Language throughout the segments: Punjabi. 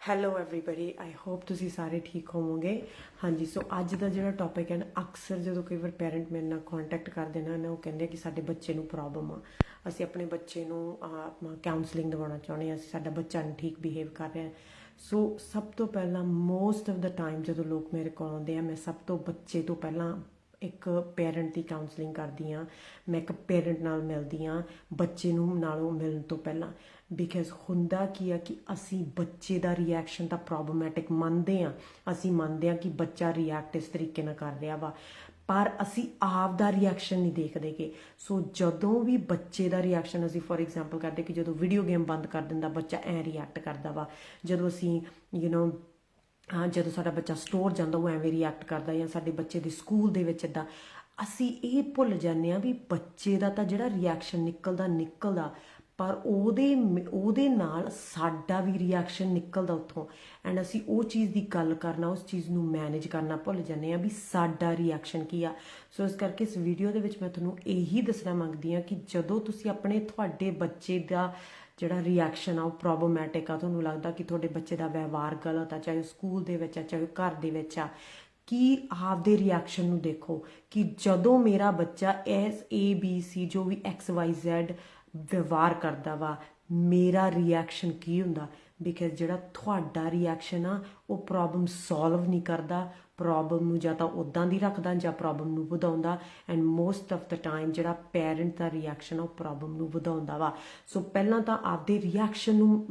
ਹੈਲੋ ਐਵਰੀਬਾਡੀ ਆਈ ਹੋਪ ਤੁਸੀਂ ਸਾਰੇ ਠੀਕ ਹੋਵੋਗੇ। ਹਾਂਜੀ ਸੋ ਅੱਜ ਦਾ ਜਿਹੜਾ ਟੌਪਿਕ ਹੈ ਨਾ, ਅਕਸਰ ਜਦੋਂ ਕਈ ਵਾਰ ਪੈਰੈਂਟ ਮੇਰੇ ਨਾਲ ਕੰਟੈਕਟ ਕਰਦੇ ਨੇ, ਨਾ ਉਹ ਕਹਿੰਦੇ ਕਿ ਸਾਡੇ ਬੱਚੇ ਨੂੰ ਪ੍ਰੋਬਲਮ ਆ। ਅਸੀਂ ਆਪਣੇ ਬੱਚੇ ਨੂੰ ਆਪਣਾ ਕਾਉਂਸਲਿੰਗ ਦਿਵਾਉਣਾ ਚਾਹੁੰਦੇ ਹਾਂ, ਅਸੀਂ ਸਾਡਾ ਬੱਚਾ ਨਹੀਂ ਠੀਕ ਬਿਹੇਵ ਕਰ ਰਿਹਾ ਸੋ ਸਭ ਤੋਂ ਪਹਿਲਾਂ ਮੋਸਟ ਆਫ ਦਾ ਟਾਈਮ ਜਦੋਂ ਲੋਕ ਮੇਰੇ ਕੋਲ ਆਉਂਦੇ ਆ, ਮੈਂ ਸਭ ਤੋਂ ਬੱਚੇ ਤੋਂ ਪਹਿਲਾਂ ਇੱਕ ਪੇਰੈਂਟ ਦੀ ਕਾਉਂਸਲਿੰਗ ਕਰਦੀ ਆ ਮੈਂ ਇੱਕ ਪੇਰੈਂਟ ਨਾਲ ਮਿਲਦੀ ਆ ਬੱਚੇ ਨੂੰ ਨਾਲੋਂ ਮਿਲਣ ਤੋਂ ਪਹਿਲਾਂ। ਬਿਕਾਜ਼ ਹੁੰਦਾ ਕੀ ਆ ਕਿ ਅਸੀਂ ਬੱਚੇ ਦਾ ਰਿਐਕਸ਼ਨ ਤਾਂ ਪ੍ਰੋਬਲਮੈਟਿਕ ਮੰਨਦੇ ਆ। ਅਸੀਂ ਮੰਨਦੇ ਆ ਕਿ ਬੱਚਾ ਰਿਐਕਟ ਇਸ ਤਰੀਕੇ ਨਾਲ ਕਰ ਰਿਹਾ ਵਾ। ਪਰ ਅਸੀਂ ਆਪ ਦਾ ਰਿਐਕਸ਼ਨ ਨਹੀਂ ਦੇਖਦੇ ਕਿ। ਸੋ ਜਦੋਂ ਵੀ ਬੱਚੇ ਦਾ ਰਿਐਕਸ਼ਨ ਅਸੀਂ ਫੋਰ ਐਗਜ਼ਾਮਪਲ ਕਰਦੇ ਕਿ ਜਦੋਂ ਵੀਡੀਓ ਗੇਮ ਬੰਦ ਕਰ ਦਿੰਦਾ, ਬੱਚਾ ਐ ਰਿਐਕਟ ਕਰਦਾ ਵਾ। ਜਦੋਂ ਅਸੀਂ ਯੂ نو ਹਾਂ, ਜਦੋਂ ਸਾਡਾ ਬੱਚਾ ਸਟੋਰ ਜਾਂਦਾ, ਉਹ ਐਵੇਂ ਰਿਐਕਟ ਕਰਦਾ ਜਾਂ ਸਾਡੇ ਬੱਚੇ ਦੇ ਸਕੂਲ ਦੇ ਵਿੱਚ ਇਦਾਂ ਅਸੀਂ ਇਹ ਭੁੱਲ ਜਾਂਦੇ ਆ ਵੀ ਬੱਚੇ ਦਾ ਤਾਂ ਜਿਹੜਾ ਰਿਐਕਸ਼ਨ ਨਿਕਲਦਾ ਨਿਕਲਦਾ। ਪਰ ਉਹਦੇ ਉਹਦੇ ਨਾਲ ਸਾਡਾ ਵੀ ਰਿਐਕਸ਼ਨ ਨਿਕਲਦਾ ਉੱਥੋਂ। ਐਂਡ ਅਸੀਂ ਉਹ ਚੀਜ਼ ਦੀ ਗੱਲ ਕਰਨਾ, ਉਸ ਚੀਜ਼ ਨੂੰ ਮੈਨੇਜ ਕਰਨਾ ਭੁੱਲ ਜਾਂਦੇ ਆ ਵੀ ਸਾਡਾ ਰਿਐਕਸ਼ਨ ਕੀ ਆ। ਸੋ ਇਸ ਕਰਕੇ ਇਸ ਵੀਡੀਓ ਦੇ ਵਿੱਚ ਮੈਂ ਤੁਹਾਨੂੰ ਇਹੀ ਦੱਸਣਾ ਮੰਗਦੀ ਆ ਕਿ ਜਦੋਂ ਤੁਸੀਂ ਆਪਣੇ ਤੁਹਾਡੇ ਬੱਚੇ ਦਾ ਜਿਹੜਾ ਰਿਐਕਸ਼ਨ ਆ, ਉਹ ਪ੍ਰੋਬਲਮੈਟਿਕ ਆ, ਤੁਹਾਨੂੰ ਲੱਗਦਾ ਕਿ ਤੁਹਾਡੇ ਬੱਚੇ ਦਾ ਵਿਵਹਾਰ ਗਲਤ ਆ, ਚਾਹੇ ਸਕੂਲ ਦੇ ਵਿੱਚ ਆ, ਚਾਹੇ ਘਰ ਦੇ ਵਿੱਚ ਆ, ਕਿ ਆਪਦੇ ਰਿਐਕਸ਼ਨ ਨੂੰ ਦੇਖੋ ਕਿ ਜਦੋਂ ਮੇਰਾ ਬੱਚਾ ਐਸ ਏ ਬੀ ਸੀ ਜੋ ਵੀ ਐਕਸ ਵਾਈ ਜ਼ੈਡ ਵਿਵਹਾਰ ਕਰਦਾ ਵਾ, ਮੇਰਾ ਰਿਐਕਸ਼ਨ ਕੀ ਹੁੰਦਾ? ਬਿਕਾਜ਼ ਜਿਹੜਾ ਤੁਹਾਡਾ ਰਿਐਕਸ਼ਨ ਆ, ਉਹ ਪ੍ਰੋਬਲਮ ਸੋਲਵ ਨਹੀਂ ਕਰਦਾ। ਪ੍ਰੋਬਲਮ ਨੂੰ ਜਾਂ ਤਾਂ ਉਦਾਂ ਦੀ ਰੱਖਦਾ ਜਾਂ ਪ੍ਰੋਬਲਮ ਨੂੰ ਵਧਾਉਂਦਾ। And most of the time ਜਿਹੜਾ ਪੈਰੈਂਟ ਦਾ ਰਿਐਕਸ਼ਨ ਉਹ ਪ੍ਰੋਬਲਮ ਨੂੰ ਵਧਾਉਂਦਾ ਵਾ। ਸੋ ਪਹਿਲਾਂ ਤਾਂ ਆਪਦੇ ਰਿਐਕਸ਼ਨ ਨੂੰ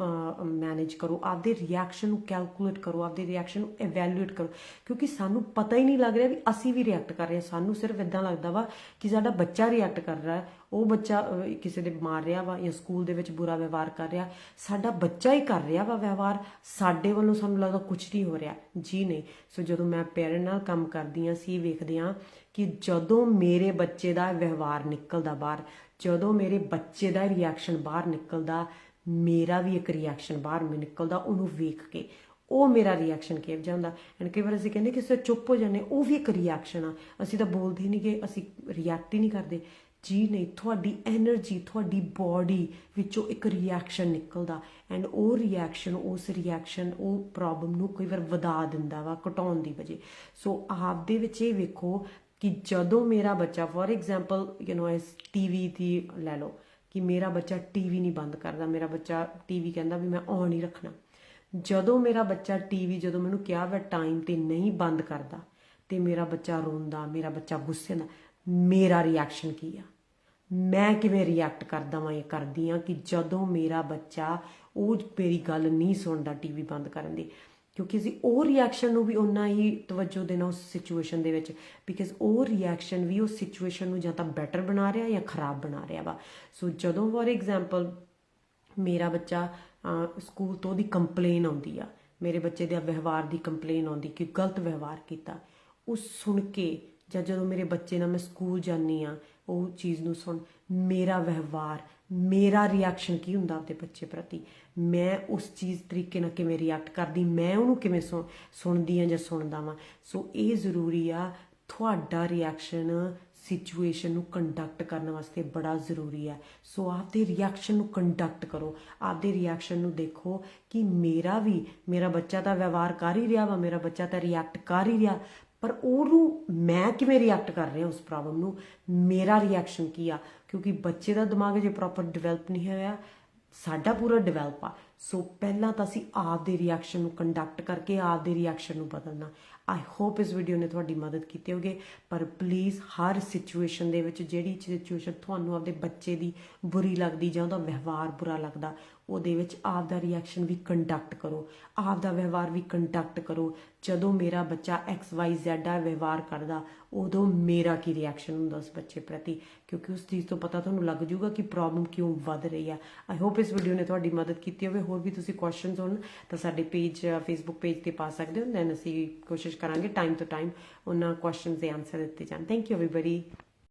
ਮੈਨੇਜ ਕਰੋ। ਆਪਦੇ ਰਿਐਕਸ਼ਨ ਨੂੰ ਕੈਲਕੂਲੇਟ ਕਰੋ। ਆਪਦੇ ਰਿਐਕਸ਼ਨ ਨੂੰ ਇਵੈਲੂਏਟ ਕਰੋ। ਕਿਉਂਕਿ ਸਾਨੂੰ ਪਤਾ ਹੀ ਨਹੀਂ ਲੱਗ ਰਿਹਾ ਵੀ ਅਸੀਂ ਵੀ ਰਿਐਕਟ ਕਰ ਰਹੇ ਹਾਂ। ਸਾਨੂੰ ਸਿਰਫ ਇਦਾਂ ਲੱਗਦਾ ਵਾ ਕਿ ਸਾਡਾ ਬੱਚਾ ਰਿਐਕਟ ਕਰ ਰਿਹਾ ਹੈ। ਉਹ ਬੱਚਾ ਕਿਸੇ ਦੇ ਮਾਰ ਰਿਹਾ ਵਾ ਜਾਂ ਸਕੂਲ ਦੇ ਵਿੱਚ ਬੁਰਾ ਵਿਵਹਾਰ ਕਰ ਰਿਹਾ, ਸਾਡਾ ਬੱਚਾ ਹੀ ਕਰ ਰਿਹਾ ਵਾ ਵਿਵਹਾਰ, ਸਾਡੇ ਵੱਲੋਂ ਸਾਨੂੰ ਲੱਗਦਾ ਕੁਝ ਨਹੀਂ ਹੋ ਰਿਹਾ। ਜੀ ਨਹੀਂ। ਸੋ ਜਦੋਂ ਮੈਂ ਪੇਰੈਂਟ ਨਾਲ ਕੰਮ ਕਰਦੀ ਆ ਸੀ ਵੇਖਦੇ ਆ ਕਿ ਜਦੋਂ ਮੇਰੇ ਬੱਚੇ ਦਾ ਵਿਵਹਾਰ ਨਿਕਲਦਾ ਬਾਹਰ, ਜਦੋਂ ਮੇਰੇ ਬੱਚੇ ਦਾ ਰਿਐਕਸ਼ਨ ਬਾਹਰ ਨਿਕਲਦਾ, ਮੇਰਾ ਵੀ ਇੱਕ ਰਿਐਕਸ਼ਨ ਬਾਹਰ ਨਿਕਲਦਾ, ਉਹਨੂੰ ਵੇਖ ਕੇ, ਉਹ ਮੇਰਾ ਰਿਐਕਸ਼ਨ ਕਿਹੋ ਜਿਹਾ ਹੁੰਦਾ? ਐਂਡ ਕਈ ਵਾਰ ਅਸੀਂ ਕਹਿੰਦੇ ਕਿਸੇ ਚੁੱਪ ਹੋ ਜਾਂਦੇ ਉਹ ਵੀ ਇੱਕ ਰਿਐਕਸ਼ਨ ਆ। ਅਸੀਂ ਤਾਂ ਬੋਲਦੇ ਨਹੀਂ ਕਿ ਅਸੀਂ ਰਿਐਕਟ ਹੀ ਨਹੀਂ ਕਰਦੇ। ਜੀ ਨਹੀਂ, ਤੁਹਾਡੀ એનર્ਜੀ ਤੁਹਾਡੀ ਬਾਡੀ ਵਿੱਚੋਂ ਇੱਕ ਰਿਐਕਸ਼ਨ ਨਿਕਲਦਾ ਐਂਡ ਉਹ ਰਿਐਕਸ਼ਨ ਉਸ ਰਿਐਕਸ਼ਨ ਉਹ ਪ੍ਰੋਬਲਮ ਨੂੰ ਕਈ ਵਾਰ ਵਧਾ ਦਿੰਦਾ ਵਾ, ਘਟਾਉਣ ਦੀ ਵਜੇ ਸੋ ਆਪ ਦੇ ਵਿੱਚ ਇਹ ਵੇਖੋ ਕਿ ਜਦੋਂ ਮੇਰਾ ਬੱਚਾ ਫੋਰ ਐਗਜ਼ਾਮਪਲ ਯੂ نو ਇਸ ਟੀਵੀ ਦੀ ਲੈ ਲਓ ਕਿ ਮੇਰਾ ਬੱਚਾ ਟੀਵੀ ਨਹੀਂ ਬੰਦ ਕਰਦਾ, ਮੇਰਾ ਬੱਚਾ ਟੀਵੀ ਕਹਿੰਦਾ ਵੀ ਮੈਂ ਔਨ ਹੀ ਰੱਖਣਾ। ਜਦੋਂ ਮੇਰਾ ਬੱਚਾ ਟੀਵੀ ਜਦੋਂ ਮੈਨੂੰ ਕਿਹਾ ਵਾ ਟਾਈਮ ਤੇ ਨਹੀਂ ਬੰਦ ਕਰਦਾ, ਤੇ ਮੇਰਾ ਬੱਚਾ ਰੋਂਦਾ, ਮੇਰਾ ਬੱਚਾ ਗੁੱਸੇ ਨਾਲ ਮੇਰਾ ਰਿਐਕਸ਼ਨ ਕੀ ਆ? ਮੈਂ ਕਿਵੇਂ ਰਿਐਕਟ ਕਰਦਾ ਵਾਂ ਜਾਂ ਕਰਦੀ ਆ ਕਿ ਜਦੋਂ ਮੇਰਾ ਬੱਚਾ ਉਹ ਮੇਰੀ ਗੱਲ ਨਹੀਂ ਸੁਣਦਾ ਟੀਵੀ ਬੰਦ ਕਰਨ ਦੀ? ਕਿਉਂਕਿ ਅਸੀਂ ਉਹ ਰਿਐਕਸ਼ਨ ਨੂੰ ਵੀ ਉਨਾ ਹੀ ਤਵੱਜੋ ਦੇਣਾ ਉਸ ਸਿਚੁਏਸ਼ਨ ਦੇ ਵਿੱਚ ਬਿਕਾਜ਼ ਉਹ ਰਿਐਕਸ਼ਨ ਵੀ ਉਸ ਸਿਚੁਏਸ਼ਨ ਨੂੰ ਜਾਂ ਤਾਂ ਬੈਟਰ ਬਣਾ ਰਿਹਾ ਜਾਂ ਖਰਾਬ ਬਣਾ ਰਿਹਾ ਵਾ। ਸੋ ਜਦੋਂ ਫੋਰ ਐਗਜ਼ਾਮਪਲ ਮੇਰਾ ਬੱਚਾ ਸਕੂਲ ਤੋਂ ਦੀ ਕੰਪਲੇਨ ਆਉਂਦੀ ਆ, ਮੇਰੇ ਬੱਚੇ ਦੇ ਵਿਵਹਾਰ ਦੀ ਕੰਪਲੇਨ ਆਉਂਦੀ ਕਿ ਗਲਤ ਵਿਵਹਾਰ ਕੀਤਾ, ਉਹ ਸੁਣ ਕੇ ਜਾਂ ਜਦੋਂ ਮੇਰੇ ਬੱਚੇ ਨਾਲ ਮੈਂ ਸਕੂਲ ਜਾਂਦੀ ਆ ਉਹ ਚੀਜ਼ ਨੂੰ ਸੁਣ, ਮੇਰਾ ਵਿਵਹਾਰ, ਮੇਰਾ ਰਿਐਕਸ਼ਨ ਕੀ ਹੁੰਦਾ ਆਪਣੇ ਬੱਚੇ ਪ੍ਰਤੀ? ਮੈਂ ਉਸ ਚੀਜ਼ ਤਰੀਕੇ ਨਾਲ ਕਿਵੇਂ ਰਿਐਕਟ ਕਰਦੀ, ਮੈਂ ਉਹਨੂੰ ਕਿਵੇਂ ਸੁਣਦੀ ਆ ਜਾਂ ਸੁਣਦਾ ਵਾਂ? ਸੋ ਇਹ ਜ਼ਰੂਰੀ ਆ, ਤੁਹਾਡਾ ਰਿਐਕਸ਼ਨ ਸਿਚੁਏਸ਼ਨ ਨੂੰ ਕੰਡਕਟ ਕਰਨ ਵਾਸਤੇ ਬੜਾ ਜ਼ਰੂਰੀ ਹੈ ਸੋ ਆਪਦੇ ਰਿਐਕਸ਼ਨ ਨੂੰ ਕੰਡਕਟ ਕਰੋ। ਆਪਦੇ ਰਿਐਕਸ਼ਨ ਨੂੰ ਦੇਖੋ ਕਿ ਮੇਰਾ ਵੀ, ਮੇਰਾ ਬੱਚਾ ਤਾਂ ਵਿਵਹਾਰ ਕਰ ਹੀ ਰਿਹਾ ਵਾ, ਮੇਰਾ ਬੱਚਾ ਤਾਂ ਰਿਐਕਟ ਕਰ ਹੀ ਰਿਹਾ। ਪਰ ਉਹਨੂੰ ਮੈਂ ਕਿਵੇਂ ਰਿਐਕਟ ਕਰ ਰਿਹਾ ਉਸ ਪ੍ਰੋਬਲਮ ਨੂੰ? ਮੇਰਾ ਰਿਐਕਸ਼ਨ ਕੀ ਆ? ਕਿਉਂਕਿ ਬੱਚੇ ਦਾ ਦਿਮਾਗ ਜੇ ਪ੍ਰੋਪਰ ਡਿਵੈਲਪ ਨਹੀਂ ਹੋਇਆ। ਸਾਡਾ ਪੂਰਾ ਡਿਵੈਲਪ ਆ। ਸੋ ਪਹਿਲਾਂ ਤਾਂ ਅਸੀਂ ਆਪ ਦੇ ਰਿਐਕਸ਼ਨ ਨੂੰ ਕੰਡਕਟ ਕਰਕੇ ਆਪ ਦੇ ਰਿਐਕਸ਼ਨ ਨੂੰ ਬਦਲਣਾ। ਆਈ ਹੋਪ ਇਸ ਵੀਡੀਓ ਨੇ ਤੁਹਾਡੀ ਮਦਦ ਕੀਤੀ ਹੋਗੇ, ਪਰ ਪਲੀਜ਼ ਹਰ ਸਿਚੁਏਸ਼ਨ ਦੇ ਵਿੱਚ ਜਿਹੜੀ ਸਿਚੁਏਸ਼ਨ ਤੁਹਾਨੂੰ ਆਪਦੇ ਬੱਚੇ ਦੀ ਬੁਰੀ ਲੱਗਦੀ ਜਾਂ ਉਹਦਾ ਵਿਵਹਾਰ ਬੁਰਾ ਲੱਗਦਾ, ਉਹਦੇ ਵਿੱਚ ਆਪ ਦਾ ਰਿਐਕਸ਼ਨ ਵੀ ਕੰਡਕਟ ਕਰੋ। ਆਪ ਦਾ ਵਿਵਹਾਰ ਵੀ ਕੰਡਕਟ ਕਰੋ। ਜਦੋਂ ਮੇਰਾ ਬੱਚਾ ਐਕਸ ਵਾਈ ਜ਼ੈਡ ਦਾ ਵਿਵਹਾਰ ਕਰਦਾ, ਉਦੋਂ ਮੇਰਾ ਕੀ ਰਿਐਕਸ਼ਨ ਹੁੰਦਾ ਉਸ ਬੱਚੇ ਪ੍ਰਤੀ? ਕਿਉਂਕਿ ਉਸ ਚੀਜ਼ ਤੋਂ ਪਤਾ ਤੁਹਾਨੂੰ ਲੱਗ ਜਾਊਗਾ ਕਿ ਪ੍ਰੋਬਲਮ ਕਿਉਂ ਵੱਧ ਰਹੀ ਆ। ਆਈ ਹੋਪ ਇਸ ਵੀਡੀਓ ਨੇ ਤੁਹਾਡੀ ਮਦਦ ਕੀਤੀ ਹੋਵੇ। ਹੋਰ ਵੀ ਤੁਸੀਂ ਕੁਐਸਚਨਸ ਹੋਣ, ਤਾਂ ਸਾਡੇ ਪੇਜ ਫੇਸਬੁੱਕ ਪੇਜ ਤੇ ਪਾ ਸਕਦੇ ਹੋ ਦੈਨ ਅਸੀਂ ਕੋਸ਼ਿਸ਼ ਕਰਾਂਗੇ ਟਾਈਮ ਟੂ ਟਾਈਮ ਉਹਨਾਂ ਕੁਐਸਚਨਸ ਦੇ ਆਨਸਰ ਦਿੱਤੇ ਜਾਣ। Thank you everybody